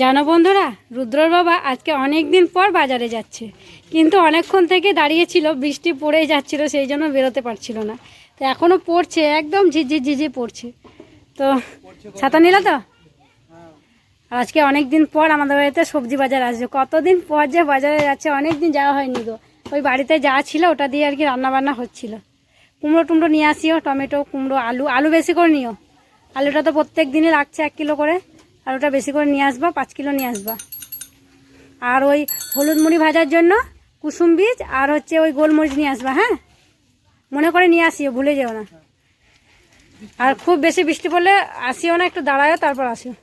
জানো বন্ধুরা, রুদ্রর বাবা আজকে অনেক দিন পর বাজারে যাচ্ছে। কিন্তু অনেকক্ষণ থেকে দাঁড়িয়েছিল, বৃষ্টি পড়েই যাচ্ছিল, সেই জন্য বেরোতে পারছিল না। তো এখনও পড়ছে, একদম ঝিঝি ঝিঝি পড়ছে। তো ছাতা নিল তো? আজকে অনেক দিন পর আমাদের বাড়িতে সবজি বাজার আসবে। কতদিন পর যে বাজারে যাচ্ছে অনেক দিন যাওয়া হয়নি গো। ওই বাড়িতে যা ছিল, ওটা দিয়ে আর কি রান্নাবান্না হচ্ছিল। কুমড়ো টুমড়ো নিয়ে আসিও, টমেটো, কুমড়ো, আলু আলু বেশি করে নিও। আলুটা তো প্রত্যেক দিনই লাগছে এক কিলো করে। আলুটা বেশি করে নিয়ে আসবা, পাঁচ কিলো নিয়ে আসবা। আর ওই হলুদ মুড়ি ভাজার জন্য কুসুম বীজ আর হচ্ছে ওই গোলমরিচ নিয়ে আসবা হ্যাঁ? মনে করে নিয়ে আসিও, ভুলে যেও না। আর খুব বেশি বৃষ্টি পড়লে আসিও না, একটু দাঁড়ায়ও, তারপর আসিও।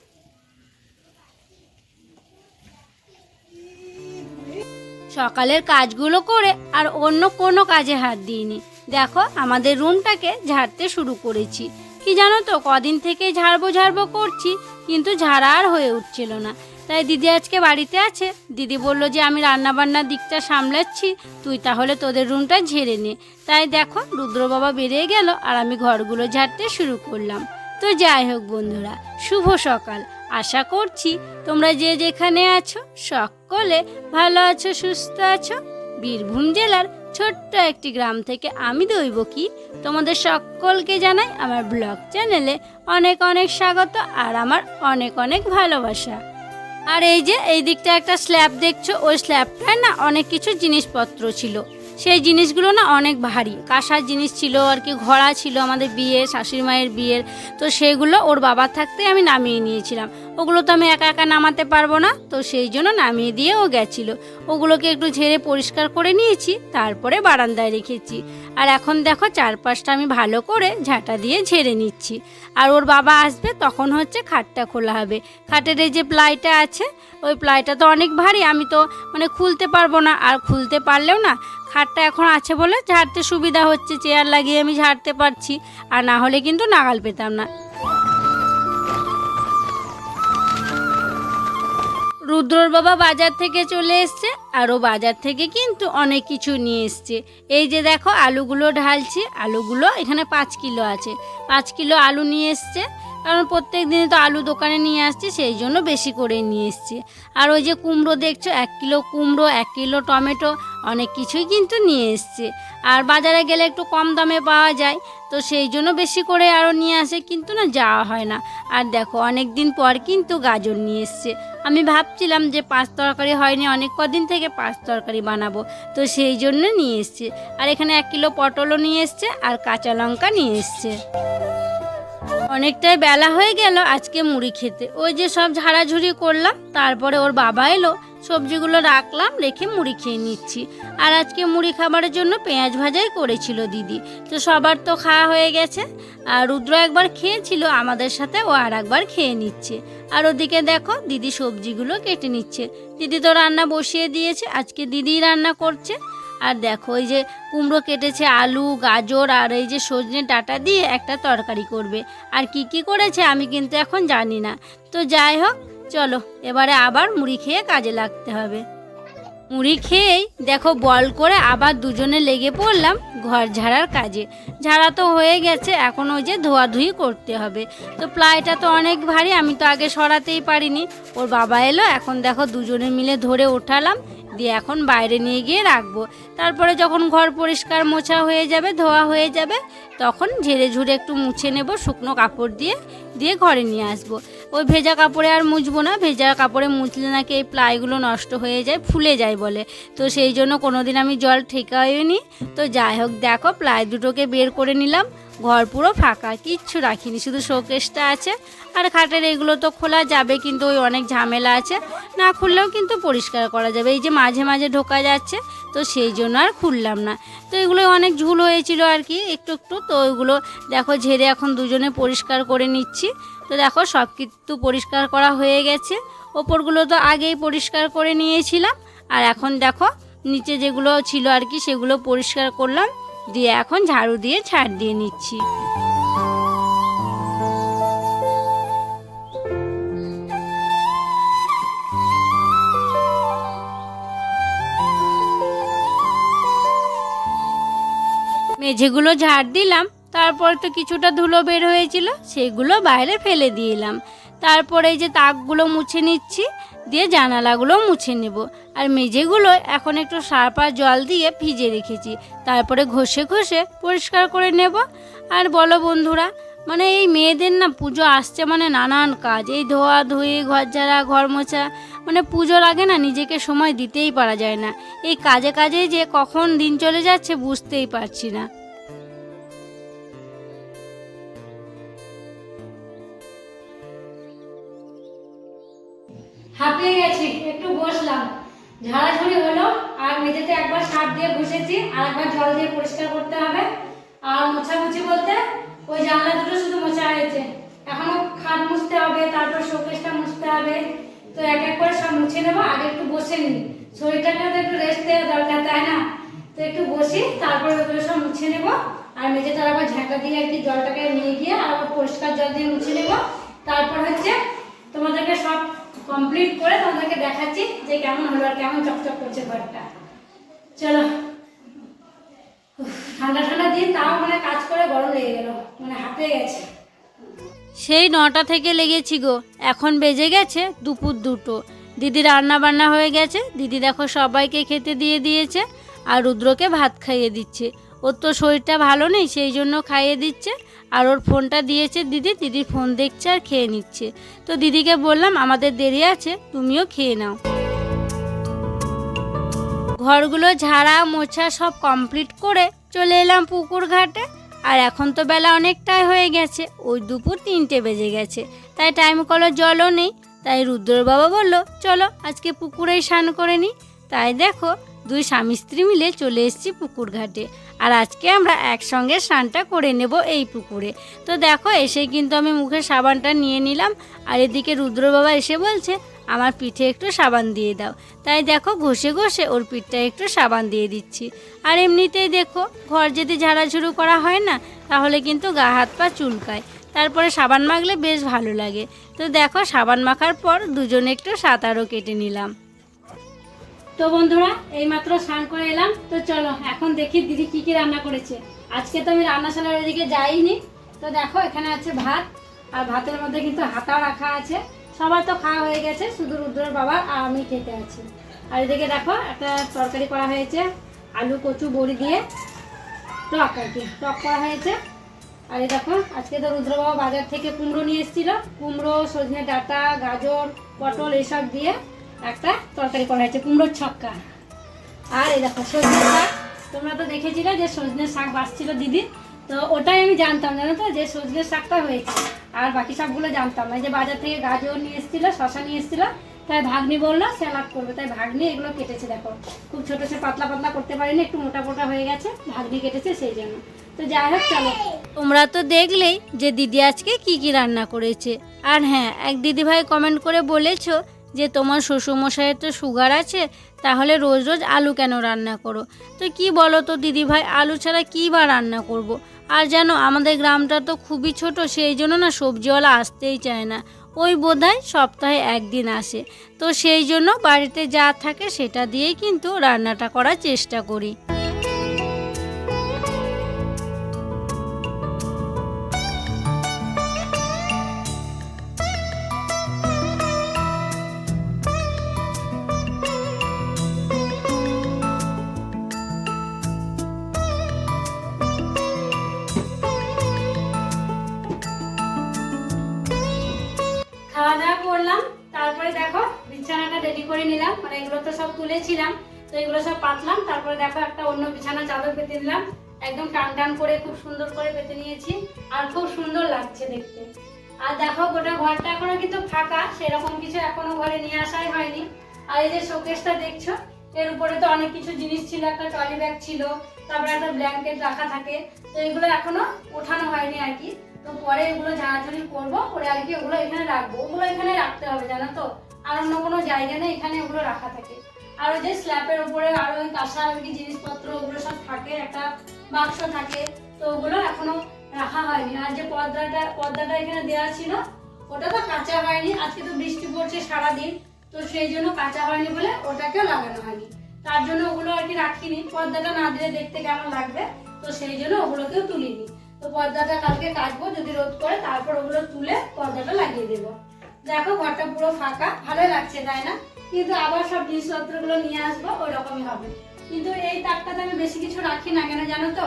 সকালের কাজগুলো করে আর অন্য কোনো কাজে হাত দিইনি। দেখো, আমাদের রুমটাকে ঝাড়তে শুরু করেছি। কি জানো তো, কদিন থেকে ঝাড়বো ঝাড়বো করছি। কিন্তু ঝাড়া আর হয়ে উঠছিল না। তাই দিদি আজকে বাড়িতে আছে। দিদি বলল যে, আমি রান্নাবান্নার দিকটা সামলাচ্ছি। তুই তাহলে তোদের রুমটা ঝেড়ে নে। তাই দেখো রুদ্র বাবা বেরিয়ে গেল আর আমি ঘরগুলো ঝাড়তে শুরু করলাম। তো যাই হোক বন্ধুরা, শুভ সকাল। আশা করছি তোমরা যে যেখানে আছো সকলে ভালো আছো, সুস্থ আছো। বীরভূম জেলার ছোট্ট একটি গ্রাম থেকে আমি দৈব কি? তোমাদের সকলকে জানাই আমার ব্লগ চ্যানেলে অনেক অনেক স্বাগত আর আমার অনেক অনেক ভালোবাসা। আর এই যে, এই দিকটা একটা স্ল্যাব দেখছ, ওই স্ল্যাবটায় না অনেক কিছু জিনিসপত্র ছিল। সেই জিনিসগুলো না অনেক ভারী। কাঁসার জিনিস ছিল আর কি, ঘোড়া ছিল আমাদের বিয়ে, শাশুড়ি মায়ের বিয়ের তো সেগুলো ওর বাবার থাকতে আমি নামিয়ে নিয়েছিলাম। ওগুলো তো আমি একা একা নামাতে পারব না, তো সেই জন্য নামিয়ে দিয়ে ও গেছিল। ওগুলোকে একটু ঝেড়ে পরিষ্কার করে নিয়েছি, তারপরে বারান্দায় রেখেছি। আর এখন দেখো চারপাশটা আমি ভালো করে ঝাঁটা দিয়ে ঝেড়ে নিচ্ছি। আর ওর বাবা আসবে, তখন হচ্ছে খাটটা খোলা হবে। খাটের এই যে প্লাইটা আছে, ওই প্লাইটা তো অনেক ভারী, আমি তো মানে খুলতে পারব না। আর খুলতে পারলেও না খাটটা এখন আছে বলে ঝাড়তে সুবিধা হচ্ছে, চেয়ার লাগিয়ে আমি ঝাড়তে পারছি, আর না হলে কিন্তু নাগাল পেতাম না। রুদ্রর বাবা বাজার থেকে চলে এসছে, আর ও বাজার থেকে কিন্তু অনেক কিছু নিয়ে এসছে। এই যে দেখো, আলুগুলো ঢালছি, আলুগুলো এখানে পাঁচ কিলো আছে। পাঁচ কিলো আলু নিয়ে এসছে কারণ প্রত্যেক দিনে তো আলু দোকানে নিয়ে আসছি, সেই জন্য বেশি করে নিয়ে এসছি। আর ওই যে কুমড়ো দেখছ, এক কিলো কুমড়ো, এক কিলো টমেটো, অনেক কিছুই কিন্তু নিয়ে এসছে। আর বাজারে গেলে একটু কম দামে পাওয়া যায়, তো সেই জন্য বেশি করে আরও নিয়ে আসে, কিন্তু না যাওয়া হয় না। আর দেখো, অনেক দিন পর কিন্তু গাজর নিয়ে এসছে। আমি ভাবছিলাম যে পাঁচ তরকারি হয়নি, অনেক কদিন থেকে পাঁচ তরকারি বানাবো, তো সেই জন্য নিয়ে এসছে। আর এখানে এক কিলো পটলও নিয়ে এসছে, আর কাঁচা লঙ্কা নিয়ে এসছে। অনেকটাই বেলা হয়ে গেল আজকে মুড়ি খেতে। ওই যে সব ঝাড়াঝুড়ি করলাম, তারপরে ওর বাবা এলো সবজিগুলো রাখলাম, রেখে মুড়ি খেয়ে নিচ্ছি। আর আজকে মুড়ি খাবারের জন্য পেঁয়াজ ভাজাই করেছিল দিদি। তো সবার তো খাওয়া হয়ে গেছে। আর রুদ্র একবার খেয়েছিল, আমাদের সাথে ও আর একবার খেয়ে নিচ্ছে। আর ওদিকে দেখো, দিদি সবজিগুলো কেটে নিচ্ছে। দিদি তো রান্না বসিয়ে দিয়েছে, আজকে দিদিই রান্না করছে। আর দেখো এই যে কুমড়ো কেটেছে আলু, গাজর, আর এই যে সজনে ডাটা দিয়ে একটা তরকারি করবে। আর কি কি করেছে আমি কিন্তু এখন জানি না। তো যাই হোক চলো, এবারে আবার মুড়ি খেয়ে কাজে লাগতে হবে। মুড়ি খেয়েই দেখো বল করে আবার দুজনে লেগে পড়লাম ঘর ঝাড়ার কাজে। ঝাড়া তো হয়ে গেছে, এখন ওই যে ধোয়াধুয়ি করতে হবে। তো প্লাইটা তো অনেক ভারী, আমি তো আগে সরাতেই পারিনি। ওর বাবা এলো, এখন দেখো দুজনে মিলে ধরে ওঠালাম, দিয়ে এখন বাইরে নিয়ে গিয়ে রাখব। তারপরে যখন ঘর পরিষ্কার মোছা হয়ে যাবে, ধোয়া হয়ে যাবে, তখন ঝেড়ে ঝুড়ে একটু মুছে নেব শুকনো কাপড় দিয়ে দিয়ে ঘরে নিয়ে আসব। ওই ভেজা কাপড়ে আর মুছবো না, ভেজা কাপড়ে মুছলে নাকি এই প্লাইগুলো নষ্ট হয়ে যায়, ফুলে যায় বলে। তো সেই জন্য কোনো দিন আমি জল ঠেকাইনি তো যাই হোক, দেখো প্লাই দুটোকে বের করে নিলাম। ঘর পুরো ফাঁকা, কিচ্ছু রাখিনি, শুধু শোকেসটা আছে। আর খাটের এগুলো তো খোলা যাবে, কিন্তু ওই অনেক ঝামেলা আছে। না খুললেও কিন্তু পরিষ্কার করা যাবে, এই যে মাঝে মাঝে ঢোকা যাচ্ছে, তো সেই জন্য আর খুললাম না। তো এগুলো অনেক ঝুল হয়েছিল আর কি, একটু একটু। তো ওইগুলো দেখো, ঝেড়ে এখন দুজনে পরিষ্কার করে নিচ্ছি। তো দেখো সব কিছু পরিষ্কার করা হয়ে গেছে। ওপরগুলো তো আগেই পরিষ্কার করে নিয়েছিলাম। আর এখন দেখো, নিচে যেগুলো ছিল আর কি, সেগুলো পরিষ্কার করলাম। দিয়ে এখন ঝাড়ু দিয়ে ছাড় দিয়ে নিচ্ছি। মেঝেগুলো ঝাড় দিলাম। তারপর তো কিছুটা ধুলো বের হয়েছিল, সেগুলো বাইরে ফেলে দিলাম তারপরে এই যে তাকগুলো মুছে নিচ্ছি, দিয়ে জানালাগুলো মুছে নেব। আর মেঝেগুলো এখন একটু সার্পার জল দিয়ে ভিজে রেখেছি, তারপরে ঘষে ঘষে পরিষ্কার করে নেব। আর বলো বন্ধুরা মানে এই মেয়েদের না পুজো আসছে মানে নানান কাজ, এই ধোয়া ধুয়ে, ঘর ঝাড়া, ঘর মোছা মানে পুজোর আগে না, নিজেকে সময় দিতেই পারা যায় না। এই কাজে কাজে যে কখন দিন চলে যাচ্ছে বুঝতেই পারছি না। হাঁপিয়ে গেছি, একটু বসলাম। ঝাড়াঝুড়ি হলো, আর মেঝেতে একবার সার দিয়ে ঘষেছি, আর একবার জল দিয়ে পরিষ্কার করতে হবে। আর মোছামুছি বলতে, ওই জানলা দুটো শুধু মোছা হয়েছে। এখনও খাট মুছতে হবে, তারপর শোকেসটা মুছতে হবে। তো এক এক করে সব মুছে নেব, আগে একটু বসে নিই। শরীরটাকে তো একটু রেস্ট দেওয়া দরকার, তাই না? তো একটু বসি, তারপরে ওগুলো সব মুছে নেব। আর মেঝেটা আবার ঝাঁকা দিয়ে আর কি জলটাকে নিয়ে গিয়ে, আর আবার পরিষ্কার জল দিয়ে মুছে নেব। তারপর হচ্ছে, তোমাদেরকে সব কমপ্লিট করে তোমাদেরকে দেখাচ্ছি যে কেমন হলো আর কেমন চকচক করছে ঘরটা। চলো। ঠান্ডা ঠান্ডা দিন তাও মানে কাজ করে গরম লেগে গেল মানে হাঁপিয়ে গেছে। সেই নটা থেকে লেগেছি গো, এখন বেজে গেছে দুপুর দুটো। দিদি রান্না বান্না হয়ে গেছে, দিদি দেখো সবাইকে খেতে দিয়ে দিয়েছে, আর রুদ্রকে ভাত খাইয়ে দিচ্ছে। ওর তো শরীরটা ভালো নেই, সেই জন্য খাইয়ে দিচ্ছে। আর ওর ফোনটা দিয়েছে দিদি দিদি ফোন দেখছে আর খেয়ে নিচ্ছে। তো দিদিকে বললাম, আমাদের দেরি আছে, তুমিও খেয়ে নাও। ঘরগুলো ঝাড়া মোছা সব কমপ্লিট করে চলে এলাম পুকুর ঘাটে। আর এখন তো বেলা অনেকটাই হয়ে গেছে, ওই দুপুর তিনটে বেজে গেছে। তাই টাইম কলের জলও নেই, তাই রুদ্র বাবা বলল, চলো, আজকে পুকুরেই স্নান করে নিই তাই দেখো, দুই স্বামী স্ত্রী মিলে চলে এসেছি পুকুর ঘাটে। আর আজকে আমরা একসঙ্গে স্নানটা করে নেব এই পুকুরে। তো দেখো এসে কিন্তু আমি মুখে সাবানটা নিয়ে নিলাম। আর এদিকে রুদ্র বাবা এসে বলছে, আমার পিঠে একটু সাবান দিয়ে দাও। তাই দেখো, ঘষে ঘষে ওর পিঠটা একটু সাবান দিয়ে দিচ্ছি। আর এমনিতেই দেখো, ঘর যদি ঝাড়াঝুড়ু করা হয় না, তাহলে কিন্তু গা হাত পা চুলকায়। তারপরে সাবান মাখলে বেশ ভালো লাগে। তো দেখো, সাবান মাখার পর দুজনে একটু সাঁতারও কেটে নিলাম। তো বন্ধুরা, এইমাত্র স্নান করে এলাম। তো চলো, এখন দেখি দিদি কি কি রান্না করেছে। আজকে তো আমি রান্নাশালার ওইদিকে যাইনি। তো দেখো, এখানে আছে ভাত, আর ভাতের মধ্যে কিন্তু হাতা রাখা আছে। সবার তো খাওয়া হয়ে গেছে, শুধু রুদ্রের বাবা আর আমি খেতে আছি। আর এদিকে দেখো, একটা তরকারি করা হয়েছে, আলু কচু বড়ি দিয়ে। টক আর কি, টক করা হয়েছে। আর দেখো, আজকে তো রুদ্র বাবা বাজার থেকে কুমড়ো নিয়ে এসেছিল। কুমড়ো, সজনে ডাঁটা, গাজর, পটল এইসব দিয়ে একটা তরকারি করা হয়েছে, কুমড়োর ছক্কা। আর এই দেখো সজনে শাক। তোমরা তো দেখেছিলে যে সজনে শাক বাঁচছিল দিদি। তো ওটাই আমি জানতাম, জানো তো, যে সজনে শাকটা হয়েছে। আর বাকি সবগুলো জানতাম না। যে বাজার থেকে গাজর নিয়ে এসেছিল শশা নিয়ে এসেছিল, তাই ভাগ্নি বলল, স্যালাড করবে। তাই ভাগ্নি এগুলো কেটেছে, দেখো। খুব ছোটো ছোট পাতলা পাতলা করতে পারিনি, একটু মোটা মোটা হয়ে গেছে, ভাগ্নি কেটেছে সেই জন্য। তো যাই হোক, চলো। তোমরা তো দেখলেই যে দিদি আজকে কি কি রান্না করেছে। আর হ্যাঁ এক দিদি ভাই কমেন্ট করে বলেছ যে তোমার শ্বশুরমশাইয়ের তো সুগার আছে, তাহলে রোজ রোজ আলু কেন রান্না করো? তো কি বলো তো দিদি ভাই আলু ছাড়া কী বা রান্না করব। আর জানো, আমাদের গ্রামটা তো খুবই ছোট, সেই জন্য না সবজিওয়ালা আসতেই চায় না। ওই বোধহয় সপ্তাহে একদিন আসে। তো সেই জন্য বাড়িতে যা থাকে সেটা দিয়েই কিন্তু রান্নাটা করার চেষ্টা করি। তুলেছিলাম। তো এগুলো সব পাতলাম, তারপরে দেখো একটা অন্য বিছানা চাদর পেতে নিলাম একদম টান টান করে খুব সুন্দর করে পেতে নিয়েছি, আর খুব সুন্দর লাগছে দেখতে। আর দেখো গোটা ঘরটা এখনও কিন্তু ফাঁকা, সেরকম কিছু এখনও ঘরে নিয়ে আসাই হয়নি। আর এই যে শোকেসটা দেখছ, এর উপরে তো অনেক কিছু জিনিস ছিল, একটা ট্রলি ব্যাগ ছিল, তারপরে একটা ব্ল্যাঙ্কেট রাখা থাকে। তো এগুলো এখনও ওঠানো হয়নি আর কি। তো পরে এগুলো ঝাড়াঝাড়ি করব পরে আর কি ওগুলো এখানে রাখব। ওগুলো এখানে রাখতে হবে, জানো তো? আর অন্য কোনো জায়গা নেই, এখানে ওগুলো রাখা থাকে। আর ওই যে স্ল্যাপের উপরে আরও ওই কাঁসার আর কি জিনিসপত্র, ওগুলো সব থাকে, একটা বাক্স থাকে। তো ওগুলো এখনও রাখা হয়নি। আর যে পর্দাটা পর্দাটা এখানে দেওয়া ছিল, ওটা তো কাঁচা হয়নি। আজকে তো বৃষ্টি পড়ছে সারাদিন, তো সেই জন্য কাঁচা হয়নি বলে ওটাকেও লাগানো হয়নি। তার জন্য ওগুলো আর কি রাখিনি। পর্দাটা না দিলে দেখতে কেমন লাগবে? তো সেই জন্য ওগুলোকেও তুলিনি। তো পর্দাটা কালকে কাটবো যদি রোদ করে তারপর ওগুলো তুলে পর্দাটা লাগিয়ে দেবো। দেখো, ঘরটা পুরো ফাঁকা। ভালোই লাগছে, তাই না? কিন্তু আবার সব জিনিসপত্রগুলো নিয়ে আসব ওই রকমই হবে। কিন্তু এই তাকটাতে আমি বেশি কিছু রাখি না কেন জানো তো?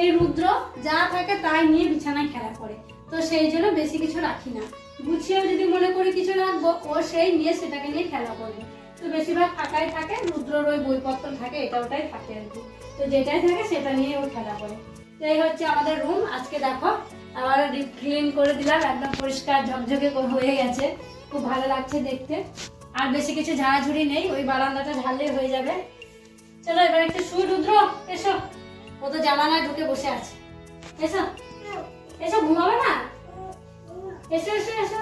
এই রুদ্র যা থাকে তাই নিয়ে বিছানায় খেলা করে। তো সেই জন্য বেশি কিছু রাখি না। গুছিয়েও যদি মনে করি কিছু রাখব, ও সেই নিয়ে সেটাকে নিয়ে খেলা করবে। তো বেশিরভাগ ফাঁকাই থাকে, রুদ্রর ওই বইপত্র থাকে, এটা ওটাই থাকে আর কি। তো যেটাই থাকে সেটা নিয়ে ও খেলা করে। এই হচ্ছে আমাদের রুম আজকে দেখো, আবার ডিপ ক্লিন করে দিলাম, একদম পরিষ্কার, ঝকঝকে হয়ে গেছে। খুব ভালো লাগছে দেখতে। আর বেশি কিছু ঝাড়াঝুড়ি নেই, ওই বারান্দাটা ঝাড়লেই হয়ে যাবে। চলো, এবার একটু শুই, রুদ্র। এসো। ও তো জানালায় ঢুকে বসে আছে। এসো। এসো, ঘুমাবে না? এসো এসো এসো।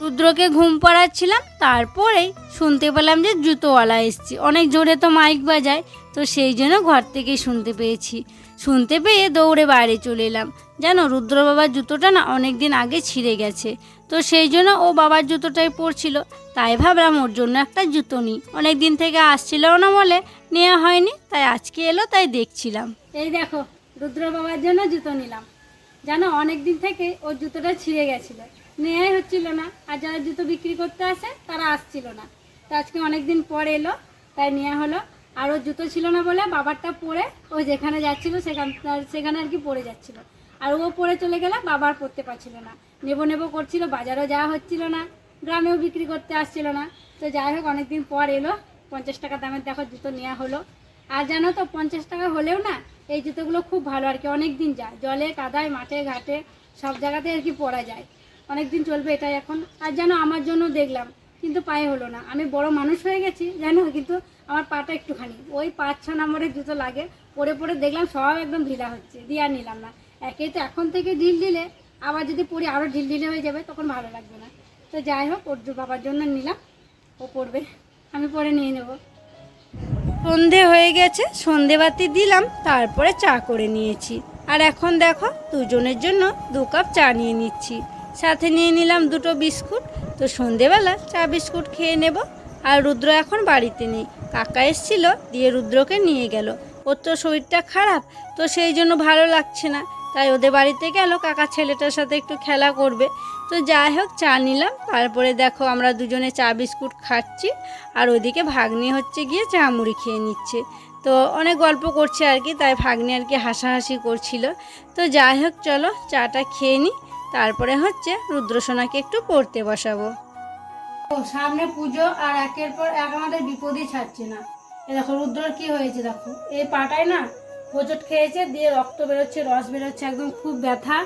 রুদ্রকে ঘুম পাড়াচ্ছিলাম, তারপরেই শুনতে পেলাম যে জুতোওয়ালা এসছে। অনেক জোরে তো মাইক বাজায়, তো সেই জন্য ঘর থেকেই শুনতে পেয়েছি। শুনতে পেয়ে দৌড়ে বাইরে চলে এলাম। জানো রুদ্র বাবার জুতোটা না অনেক দিন আগে ছিঁড়ে গেছে। তো সেই জন্য ও বাবার জুতোটাই পরছিল। তাই ভাবলাম ওর জন্য একটা জুতো নিই। অনেক দিন থেকে আসছিল না বলে নেওয়া হয়নি, তাই আজকে এলো তাই দেখছিলাম। এই দেখো, রুদ্র বাবার জন্য জুতো নিলাম। জানো অনেক দিন থেকে ওর জুতোটা ছিঁড়ে গেছিল। নেওয়াই হচ্ছিল না, আর যারা জুতো বিক্রি করতে আসে, তারা আসছিল না। তো আজকে অনেক দিন পর এলো, তাই নেওয়া হলো। আর ওর জুতো ছিল না বলে বাবারটা পরে ও যেখানে যাচ্ছিল, সেখান সেখানে আর কি পরে যাচ্ছিল। আর ও পরে চলে গেলে বাবার পরতে পারছিল না। নেব নেব করছিল, বাজারও যাওয়া হচ্ছিল না, গ্রামেও বিক্রি করতে আসছিল না। তো যাই হোক, অনেকদিন পর এলো, পঞ্চাশ টাকা দামের দেখো জুতো নেওয়া হলো। আর জানো তো, পঞ্চাশ টাকা হলেও না, এই জুতোগুলো খুব ভালো আর কি অনেক দিন যায়। জলে, কাদায়, মাঠে, ঘাটে, সব জায়গাতে আর কি পরা যায়। অনেক দিন চলবে এটাই এখন। আর যেন আমার জন্য দেখলাম, কিন্তু পায়ে হলো না। আমি বড় মানুষ হয়ে গেছি, জানো, কিন্তু আমার পাটা একটুখানি। ওই পাঁচ, ছ নম্বরের জুতো লাগে, পরে পরে দেখলাম সব একদম ঢিলা হচ্ছে, দিয়ে আর নিলাম না। একে তো এখন থেকে ঢিল দিলে আবার যদি পরি আরও ঢিল ঢিলে হয়ে যাবে, তখন ভালো লাগবে না। তো যাই হোক ওর বাবার জন্য নিলাম। ও পড়বে। আমি পরে নিয়ে নেব। সন্ধে হয়ে গেছে সন্ধে বাতি দিলাম, তারপরে চা করে নিয়েছি। আর এখন দেখো, দুজনের জন্য দু কাপ চা নিয়ে নিচ্ছি। সাথে নিয়ে নিলাম দুটো বিস্কুট। তো সন্ধেবেলা চা বিস্কুট খেয়ে নেব। আর রুদ্র এখন বাড়িতে নেই। কাকা এসছিল, দিয়ে রুদ্রকে নিয়ে গেল। ওর তো শরীরটা খারাপ, তো সেই জন্য ভালো লাগছে না। তাই ওদের বাড়িতে গেল কাকা ছেলেটার সাথে একটু খেলা করবে। তো যাই হোক, চা নিলাম। তারপরে দেখো আমরা দুজনে চা বিস্কুট খাচ্ছি। আর ওইদিকে ভাগ্নি হচ্ছে গিয়ে চা মুড়ি খেয়ে নিচ্ছে। তো অনেক গল্প করছে আর কি, তাই ভাগ্নি আর কি হাসাহাসি করছিল। তো যাই হোক, চলো চাটা খেয়ে নিই তারপরে হচ্ছে রুদ্রসোনাকে একটু পড়তে বসাবো। সামনে পুজো আর একের পর এক আমাদের বিপদই ছাড়ছে না। এ দেখো রুদ্রর কি হয়েছে দেখো। এই পাটায় না হোঁচট খেয়েছে দিয়ে রক্ত বেরোচ্ছে রস বেরোচ্ছে একদম খুব ব্যথা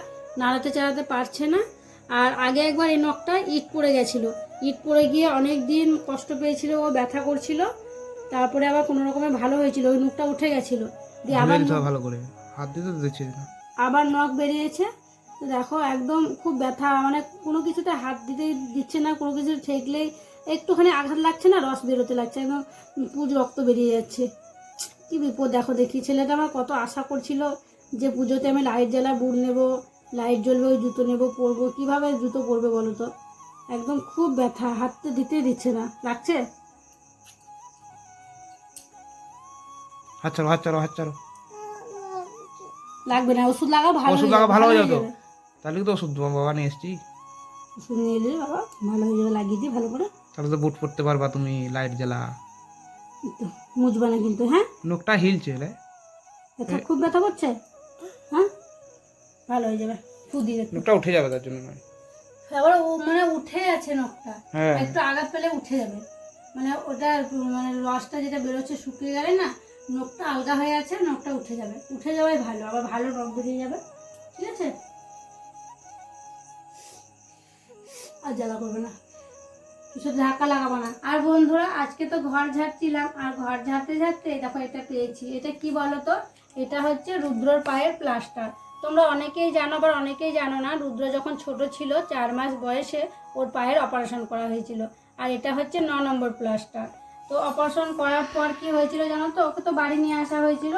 নাড়াতে চাড়াতে পারছে না। আর আগে একবার এই নখটা ইট পড়ে গেছিল। ইট পড়ে গিয়ে অনেক দিন কষ্ট পেয়েছিল ও ব্যথা করছিল। তারপরে আবার কোনো রকমে ভালো হয়েছিল ওই নখটা উঠে গেছিল। দিয়ে আবার ভালো করে। হাত দিতে আবার নখ বেরিয়েছে। দেখো একদম খুব ব্যথা মানে কোনো কিছুতে হাত দিতে দিচ্ছে না কোনো কিছু ঠেকলেই একটুখানি আঘাত লাগছে না রস বেরোতে লাগছে একদম পুজ রক্ত বেরিয়ে যাচ্ছে। কি বিপদ। দেখো দেখি ছেলেটা আমার কত আশা করছিল যে পুজোতে আমি লাইট জ্বালা বুট নেব লাইট জ্বলবে ওই জুতো নেব পরবো। কীভাবে জুতো পরবে বলো তো? একদম খুব ব্যথা হাত তো দিতেই দিচ্ছে না। লাগছে? হাত চালো হাত চালো হাত চালো লাগবে না ওষুধ লাগাও ভালো ওষুধ লাগা ভালো হয়ে যাবে। তাহলে তো ওষুধ বাবা নিয়ে এসছি। ওষুধ নিয়ে এলে বাবা ভালো হয়ে যাবে লাগিয়ে দিই ভালো করে। তাহলে তো বুট পড়তে পারবা তুমি লাইট জ্বালা। তো। মুজবা না কিন্তু হ্যাঁ? নোকটা হিলছে রে ব্যথা খুব ব্যথা করছে? হ্যাঁ? ভালো হয়ে যাবে ফু দিয়ে একটু। উঠে যাবে তার জন্য নয় এবার ও মানে উঠে আছে নখটা। হ্যাঁ। একটু আঘাত পেলে উঠে যাবে। মানে ওটা মানে রসটা যেটা বেরোচ্ছে শুকিয়ে গেলে না নখটা আলগা হয়ে আছে নখটা উঠে যাবে। উঠে যাওয়াই ভালো আবার ভালো রক বেরিয়ে যাবে। ঠিক আছে? আর জ্বালা করবে না। কিছু ধাক্কা লাগাবো না। আর বন্ধুরা, আজকে তো ঘর ঝাড়ছিলাম, আর ঘর ঝাড়তে ঝাড়তে দেখো এটা পেয়েছি। এটা কি বলো তো এটা হচ্ছে রুদ্রর পায়ের প্লাস্টার তোমরা অনেকেই জানো, আবার অনেকেই জানো না, রুদ্র যখন ছোট ছিল, চার মাস বয়সে ওর পায়ের অপারেশন করা হয়েছিল। আর এটা হচ্ছে ন নম্বর প্লাস্টার তো অপারেশন করার পর কি হয়েছিল জানো তো? ওকে তো বাড়ি নিয়ে আসা হয়েছিল।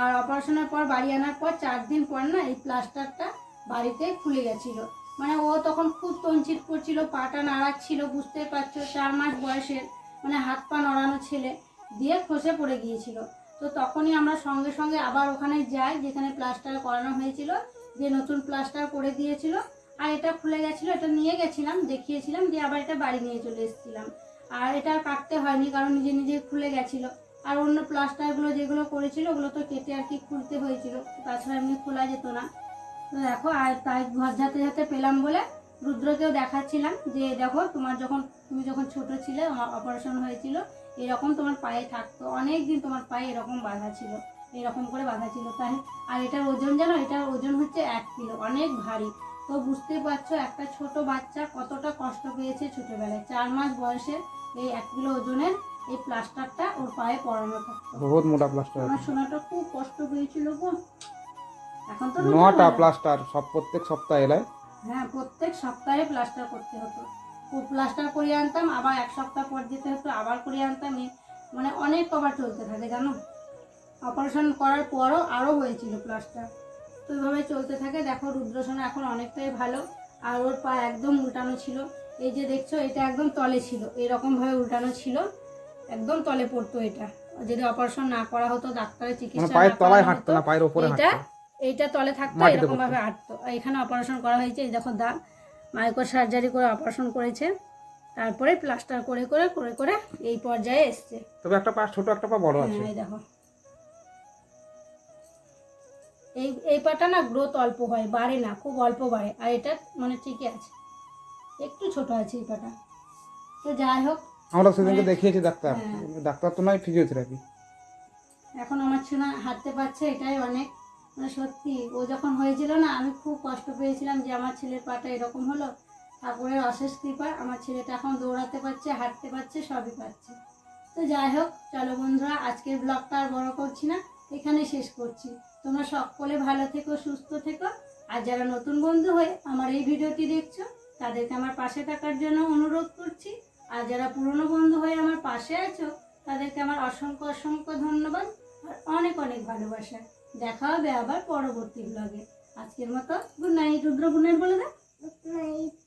আর অপারেশনের পর বাড়ি আনার পর চার দিন পর না এই প্লাস্টারটা বাড়িতে খুলে গেছিল। মানে ও তখন খুব তঞ্চিত করছিল, পাটা নাড়াচ্ছিল বুঝতে পারছ, চার মাস বয়সের মানে হাত পা নড়ানো ছেলে, দিয়ে খসে পড়ে গিয়েছিল। তো তখনই আমরা সঙ্গে সঙ্গে আবার ওখানে যাই, যেখানে প্লাস্টার করানো হয়েছিল, যে নতুন প্লাস্টার করে দিয়েছিল, আর এটা খুলে গেছিল, এটা নিয়ে গেছিলাম, দেখিয়েছিলাম, দিয়ে আবার এটা বাড়ি নিয়ে চলে এসেছিলাম। আর এটা কাটতে হয়নি, কারণ নিজে নিজে খুলে গেছিল। আর অন্য প্লাস্টারগুলো যেগুলো করেছিল, ওগুলো তো কেটে আর কি খুলতে হয়েছিল, তাছাড়া এমনি খোলা যেত না। তো দেখো আর তাই ঘর যাতে যাতে পেলাম বলে রুদ্রকেও দেখাচ্ছিলাম যে দেখো তোমার যখন তুমি যখন ছোট ছিলে অপারেশন হয়েছিল এরকম তোমার পায়ে থাকতো। অনেক দিন তোমার পায়ে এরকম বাঁধা ছিল এরকম করে বাঁধা ছিল। তাই আর এটার ওজন জানো এটার ওজন হচ্ছে এক কিলো অনেক ভারী। তো বুঝতেই পারছ একটা ছোট বাচ্চা কতটা কষ্ট পেয়েছে ছোটবেলায়। চার মাস বয়সে এই এক কিলো ওজনের এই প্লাস্টারটা ওর পায়ে পরানো থাকতো। বহুত মোটা প্লাস্টার। আমার সোনাটা খুব কষ্ট পেয়েছিল গো। এখন তো নটা প্লাস্টার সব প্রত্যেক সপ্তাহে এলাই হ্যাঁ প্রত্যেক সপ্তাহে প্লাস্টার করতে হতো। প্লাস্টার করিয়ে আনতাম আবার এক সপ্তাহ পর যেতে হতো আবার করিয়ে আনতাম। মানে অনেক কবার চলতে থাকে জানো? অপারেশন করার পরও আরও হয়েছিল প্লাস্টার তো এইভাবে চলতে থাকে। দেখো রুদ্রসোনা এখন অনেকটাই ভালো আর ওর পা একদম উল্টানো ছিল। এই যে দেখছ এটা একদম তলে ছিল। এরকমভাবে উল্টানো ছিল। একদম তলে পড়তো এটা। যদি অপারেশন না করা হতো ডাক্তারের মানে চিকিৎসা পায়ের তলায় হাঁটতো না পায়ের এইটা হাঁটতো? এইটা তলে থাকতো মাটিতে এরকম ভাবে হাঁটতো এখানে অপারেশন করা হয়েছে এই দেখো দাগ। মাইক্রো সার্জারি করে অপারেশন করেছে। তারপরে প্লাস্টার করে করে করে করে এই পর্যায়ে এসছে। তবে একটা পা ছোট একটা পা বড় আছে। হ্যাঁ, এই দেখো। এই এই পাটা না গ্রোথ অল্প হয় বাড়ে না খুব অল্প বাড়ে। আর এটা মানে ঠিকই আছে। একটু ছোট আছে এই পাটা। তো যাই হোক আমরা সেদিনকে দেখিয়েছি ডাক্তার। হ্যাঁ। ডাক্তার তো নয় ফিজিওথেরাপি এখন আমার ছোনা হাঁটতে পারছে এটাই অনেক। মানে সত্যি, ও যখন হয়েছিল না, আমি খুব কষ্ট পেয়েছিলাম যে আমার ছেলের পাটা এরকম হলো। তারপরে অশেষ কৃপা আমার ছেলেটা এখন দৌড়াতে পারছে, হাঁটতে পারছে, সবই পারছে। তো যাই হোক, চলো বন্ধুরা, আজকের ব্লগটা আর বড় করছি না, এখানে শেষ করছি। তোমরা সকলে ভালো থেকো, সুস্থ থেকো, আর যারা নতুন বন্ধু হয়ে আমার এই ভিডিওটি দেখছ, তাদেরকে আমার পাশে থাকার জন্য অনুরোধ করছি। আর যারা পুরনো বন্ধু হয়ে আমার পাশে আছো, তাদেরকে আমার অসংখ্য অসংখ্য ধন্যবাদ, আর অনেক অনেক ভালোবাসা। দেখা হবে আবার পরবর্তী ব্লগে আজকের মতো good night Rudra good night বলে দাও গুড night.